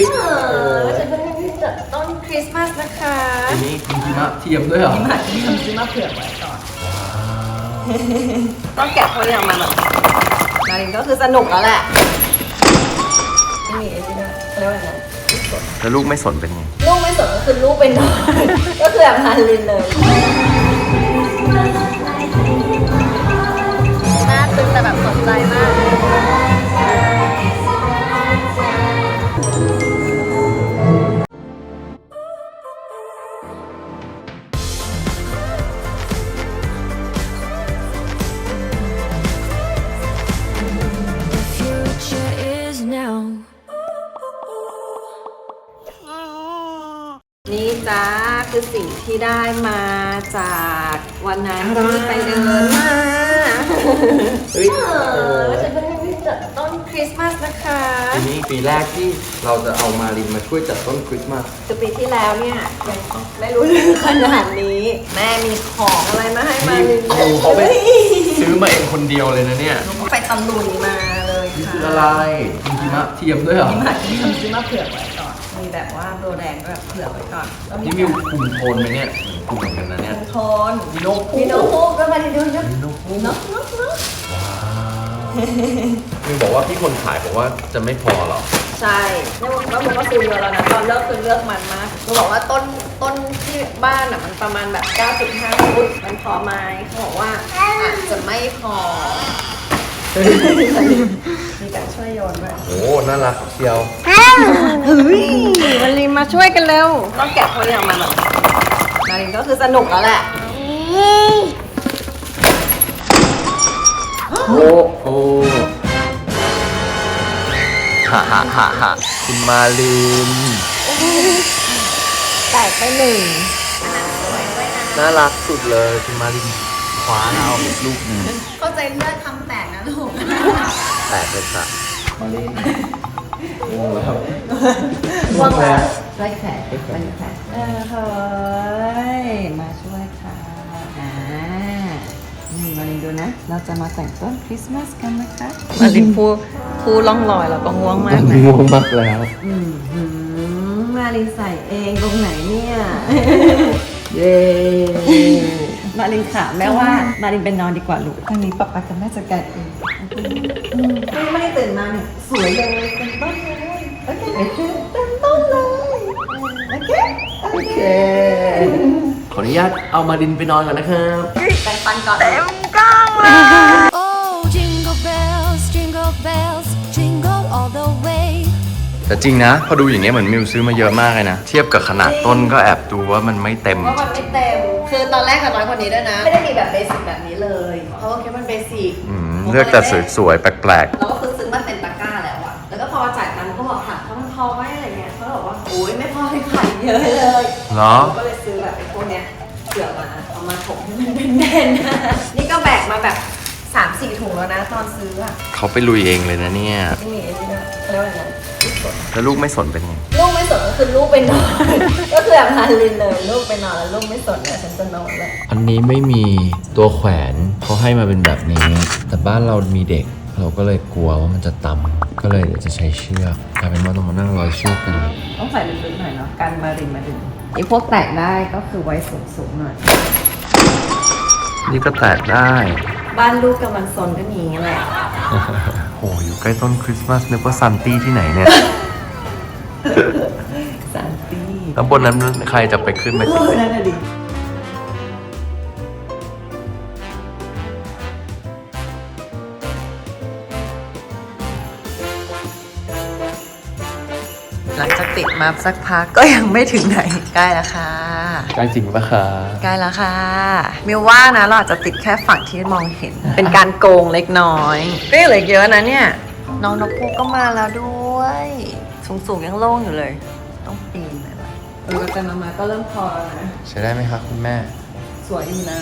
ฮ้ยเออฉันเพิ่งจัดต้นคริสต์มาสนะคะอันนี้มีหิมะเทียมด้วยเหรอมาที่ทำซื้อมาเผื่อไว้ก่อน ต้องแกะตัวอย่างมาแบบมารินก็คือสนุกแล้วแหละไม่มีไอ้ที่นั่นเขาเรียกว่าอะไรนะแล้วลูกไม่สนเป็นไง ลูกไม่สนก็คือลูกเป็นนอน ก็คือแบบมารินเลยหน้าตึงแต่แบบสนใจมาก คือสิ่งที่ได้มาจากวันนั้นที่ไปเดินมาเฮ้ยเออฉันเพิ่งจัดต้นคริสต์มาสนะคะปีนี้ปีแรกที่เราจะเอามารินมาช่วยจัดต้นคริสต์มาสคือปีที่แล้วเนี่ยยังไม่รู้เรื่องขนาดนี้ แม่มีของอะไรมาให้มานี่ลินครูเขาไปซื้อมาเองคนเดียวเลยนะเนี่ยไปตะลุยมาเลยนี่ค่ะคืออะไรมีหิมะเทียมด้วยเหรอมาที่ทำซื้อมาเผื่อไว้ก่อนมี แบบว่าโบแดงก็แบบเผื่อไว้ก่อนแล้วนี่มิวคุมโทนไหมเนี่ยคุมเหมือนกันนะเนี่ยโทนมีนกมีนกฮูกก็มาดิดูยุกมีนกมีนกนกนกว้าวมิวบอกว่าพี่คนขายบอกว่าจะไม่พอหรอใช่แล้วแล้วมันก็ซื้อเยอะแล้วนะตอนเลิกคือเลือกมันมากเขาบอกว่าต้นต้นที่บ้านอะมันประมาณแบบ 9.5ฟุตมันพอไหมเขาบอกว่าอาจจะไม่พอ มีการช่วยโยนด้วยโอ้น่ารักเชียวเฮ้ยมารินมาช่วยกันเร็วต้องแกะตัวอย่างมาแบบมารินก็คือสนุกแล้วแหละโอ้โอ้ฮ่าฮ่าฮ่าฮ่าคุณมาลินแตกไปหนึ่งน่ารักสุดเลยคุณมาลินค ว้าเอาอีกลูกหนึงเข้าใจเลือดทำแตกนะลูกแตกเลยค่ะมาลินง่วงแล้วว่างแล้วช่วยแขกเป็นแขกเออเฮ้ยมาช่วยค่ะอ่านี่มารินดูนะ เราจะมาแต่งต้นคริสต์มาสกันนะคะมารินพูพูล่องลอยแล้วก็ง่วงมากนะง่วงมากแล้วอืมหืมมารินใส่เองตรงไหนเนี่ยเย้ มารินค่ะ แม่ว่ามารินเป็นนอนดีกว่าลูกทางนี้ป๊าป๊ากับแม่จัดการเองอืมไม่ได้ตื่นมาเนี่ยสวยเลยเป็นต้นเลยโอเคเป็นต้นเลยโอเคโอเคขออนุญาตเอามาลินไปนอนก่อนนะครับแปรงฟันก่อน Oh, แต่จริงนะ พอดูอย่างเงี้ยเหมือนมิวซื้อมาเยอะมากเลยนะ เทียบกับขนาดต้นก็แอบดูว่ามันไม่เต็ม ว่ามันไม่เต็ม คือตอนแรกกับน้อยคนนี้ด้วยนะ ไม่ได้มีแบบเบสิกแบบนี้เลย เพราะว่าคิดว่ามันเบสิกอืม เลือกแต่สวยๆแปลกเราก็คือซื้อมาเต็มตะกร้าแล้วอะแล้วก็พอจ่ายตังค์ก็บอกค่ะเขามันพอไหมอะไรเงี้ยเขาบอกว่าโอ้ยไม่พอเลยค่ะเยอะเลยๆเหรอก็เลยซื้อแบบไอ้พวกเนี้ยเผื่อมาเอามาถมให้มันเป็นแน่นๆนี่ก็แบกมาแบบสามสี่ถุงแล้วนะ ตอนซื้ออะเขาไปลุยเองเลยนะเนี่ยไม่มีไอ้ที่นั่นเขาเรียกว่าอะไรนะลูก สน แล้วลูกไม่สนเป็นไง ลูกไม่สนก็คือลูกไปนอน ก็คือแบบมาลินเลย ลูกไปนอนแล้วลูกไม่สนเนี่ยฉันจะนอนแหละอันนี้ไม่มีตัวแขวนเขาให้มาเป็นแบบนี้ แต่บ้านเรามีเด็ก เราก็เลยกลัวว่ามันจะต่ำก็เลยเดี๋ยวจะใช้เชือกกลายเป็นว่าต้องมานั่งร้อยเชือกกัน ต้องใส่ลึกๆหน่อยเนาะกันมารินมาดึงไอ้พวกแตกได้ก็คือไว้สูงๆหน่อย นี่ก็แตกได้ บ้านลูกกำลังซนก็มีอย่างเงี้ยแหละ โอ้อยู่ใกล้ต้นคริสต์มาสนึกว่าซันตี้ที่ไหนเนี่ยสานตีแล้วบนนั้นใครจะไปขึ้นไปเออนั่นน่ะดิหลังจากติดมาสักพักก็ยังไม่ถึงไหนใกล้แล้วค่ะ ใกล้จริงปะคะใกล้แล้วค่ะมิวว่านะเราอาจจะติดแค่ฝั่งที่มองเห็น เป็นการโกงเล็กน้อยก็ยังเหลือเยอะนะเนี่ย น้องนกพูกก็มาแล้วด้วย สูงๆยังโล่งอยู่เลย ต้องปีนเลยว่ะเออแต่มามาก็เริ่มพอแล้วนะ ใช้ได้ไหมคะคุณแม่ สวยอยู่นะ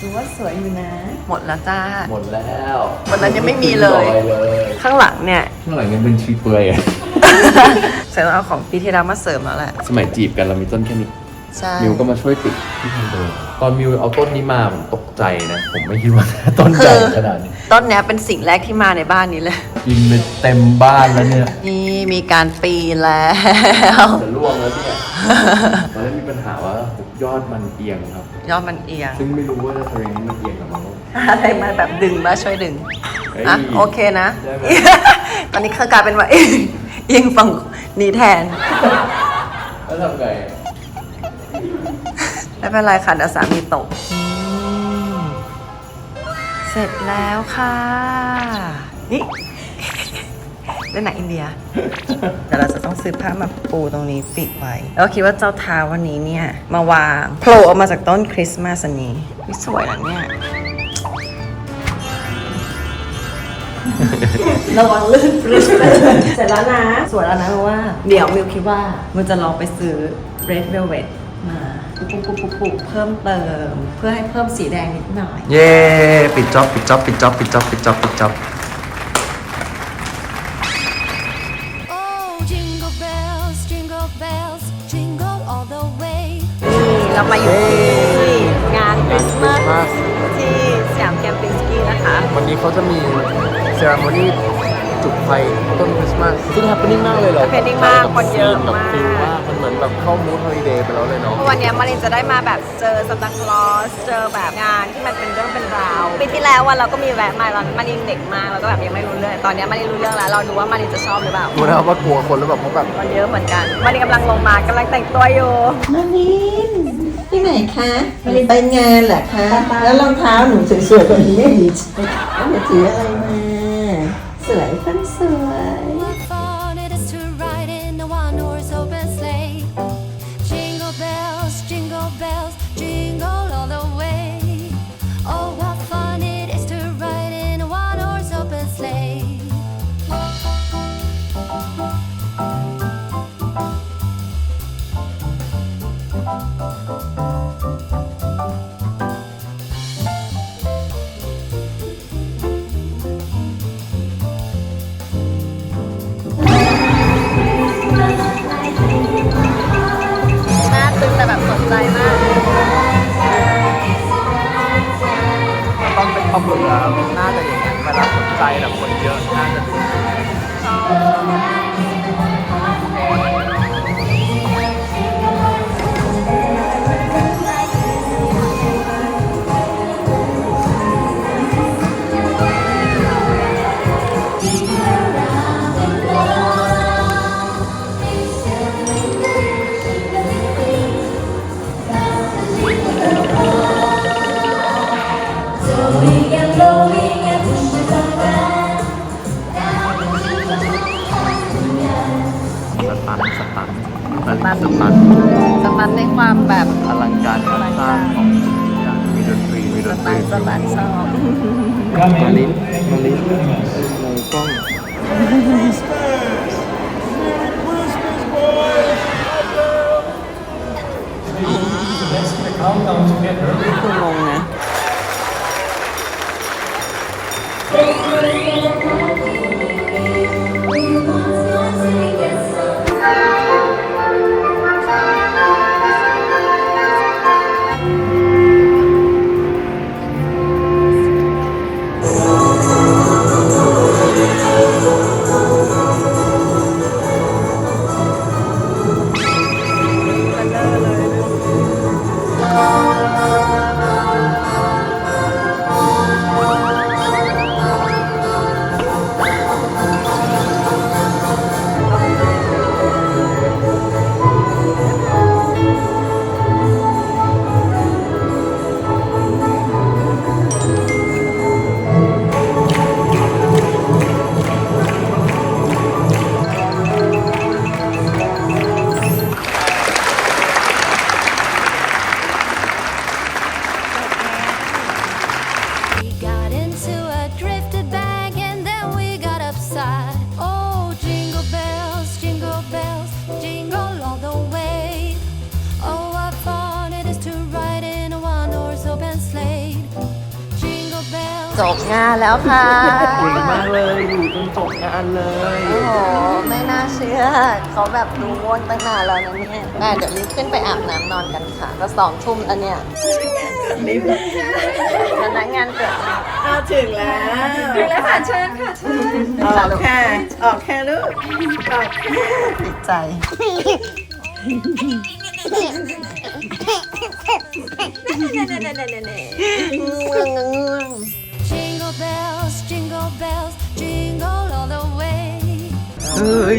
ดูว่าสวยอยู่นะ หมดแล้วจ้า หมดแล้ววันนั้นยังไม่มีเลยเลยข้างหลังเนี่ย ข้างหลังยังเป็นชีเปลือยอะเสร็จแล้วเอาของปีที่แล้วมาเสริมแล้วแหละ สมัยจีบกันเรามีต้นแค่นี้ ใช่ มิวก็มาช่วยติดที่คอนโดตอนมิวเอาต้นนี้มาผมตกใจนะ ผมไม่คิดว่า ต้นใหญ่ขนาดนี้ต้นเนี้ยเป็นสิ่งแรกที่มาในบ้านนี้เลย กินไปเต็มบ้านแล้วเนี่ยนี่มีการปีนแล้ว จะร่วงแล้วเนี่ยตอนแรกมีปัญหาว่ายอดมันเอียงครับ ยอดมันเอียง ซึ่งไม่รู้ว่าจะทำยังไงให้มันเอียงกับมัน อะไรมาแบบดึงมาช่วยดึงเฮ้ย อะโอเคนะได้ไหมตอนนี้คือกลายเป็นว่า เอียงเอียงฝั่งนี้แทน แล้วทำไง ไม่เป็นไรค่ะเดี๋ยวสามีตก เสร็จแล้วค่ะ นี่เล่นหนังอินเดีย เดี๋ยวเราจะต้องซื้อผ้ามาปูตรงนี้ปิดไว้ แล้วคิดว่าเจ้าเท้าวันนี้เนี่ย มาวางโผล่ออกมาจากต้นคริสต์มาสอันนี้อุ๊ยสวยนะเนี่ยระวังลื่นปริ้เสร็จแล้วนะ สวยแล้วนะเพราะว่า เดี๋ยวมิวคิดว่ามันจะลองไปซื้อ red velvet มาปุ๊บปุ๊บปุ๊บปุ๊บเพิ่มเติม เพื่อให้เพิ่มสีแดงนิดหน่อย เย้ปิดจ็อบปิดจ็อบปิดจ็อบปิดจ็อบปิดจ็อบปิดจ็อบ Oh, jingle bells, jingle bells, jingle all the way. นี่เรามาอยู่ที่งานคริสต์มาสที่สยามแคมปินสกีนะคะ วันนี้เขาจะมีเซรามูนี่ จุดไฟต้นคริสต์มาสซึ่งแฮปปี้มากเลยเหรอ happening มากคนเยอะมากฟิลว่ามันเหมือนแบบเข้ามูดฮอลิเดย์ไปแล้วเลยเนาะ วันนี้มารินจะได้มาแบบเจอซานตาคลอสเจอแบบงานที่มันเป็นเรื่องเป็นราวปีที่แล้ววันเราก็มีแวะมาตอนมารินเด็กมากเราก็แบบยังไม่รู้เรื่องตอนนี้มารินรู้เรื่องแล้ว เราดูว่ามารินจะชอบหรือเปล่ารู้นะครับว่ากลัวคนแล้วแบบเพราะแบบมันเยอะเหมือนกันมารินกำลังลงมากำลังแต่งตัวอยู่มารินที่ไหนคะมารินไปงานเหรอคะ แล้วรองเท้าหนูสวยๆแบบนี้ไม่มีใช่แล้วหนูถืออะไร ความเบื่อน่าจะอย่างนั้นเวลาสนใจแบบคนเยอะน่าจะดู นสตันสตันสตันสตันในความแบบอลังการงานสร้างของมีดนตรีมีดสนตตัรีนสตันชอบมาลิ้นมาลิ้นในกล้อง นี่คืองงนะ จบงานแล้วค่ะเก่งมากเลยอยู่จนจบงานเลย โอ้โหไม่น่าเชื่อเขาแบบรู้ง่วงตั้งนานแล้วนะเนี่ยแม่เดี๋ยวรีบขึ้นไปอาบน้ำนอนกันค่ะก็สองทุ่มแล้วเนี่ยพนักงานเกิดเอาถึงแล้วถึงแล้วค่ะเชิญค่ะเชิญออกค่ะออกค่ะลูกออกค่ะติดใจ Jingle bells, jingle bells, jingle all the way. เฮ้ย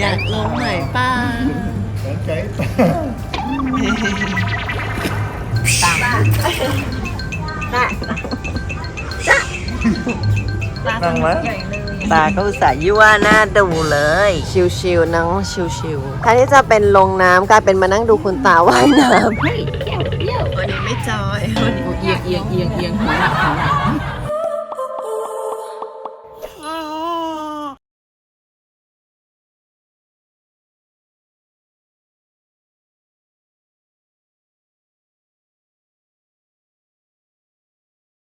อยากลงไหนป้านั่งแล้วตาเขาอุตส่าห์ยั่วหน้าดูเลย ชิวๆน้องชิวๆแทนที่จะเป็นลงน้ำกลายเป็นมานั่งดูคุณตาว่ายน้ำวันนี้ ไม่จอย เอียงเอียงเอียงเอียงหัวหนักหัวหนัก